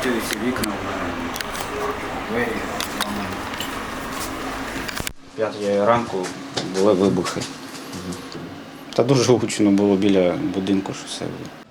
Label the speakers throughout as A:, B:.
A: всі вікна двері. П'ятої ранку були вибухи. Та дуже гучно було біля будинку, що все. було.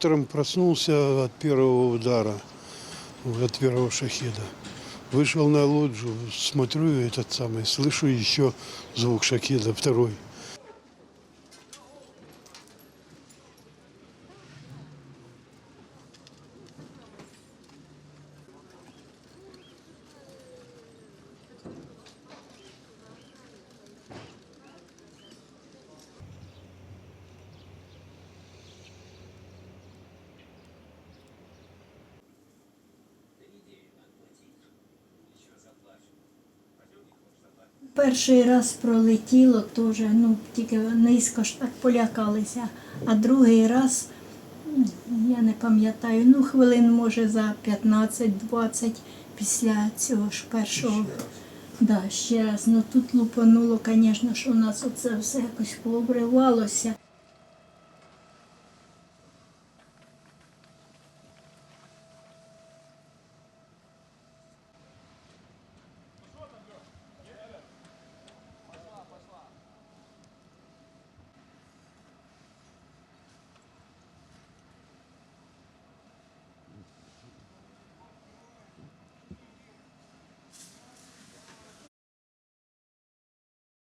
B: Утром проснулся от первого удара, от первого шахеда. Вышел на лоджию, смотрю этот самый, слышу еще звук шахеда, второй.
C: Перший раз пролетіло теж, ну тільки низько ж так полякалися. А другий раз, я не пам'ятаю, ну хвилин може за 15-20 після цього ж першого. Да, ще раз. Ну тут лупануло, звісно, що у нас оце все якось пообривалося.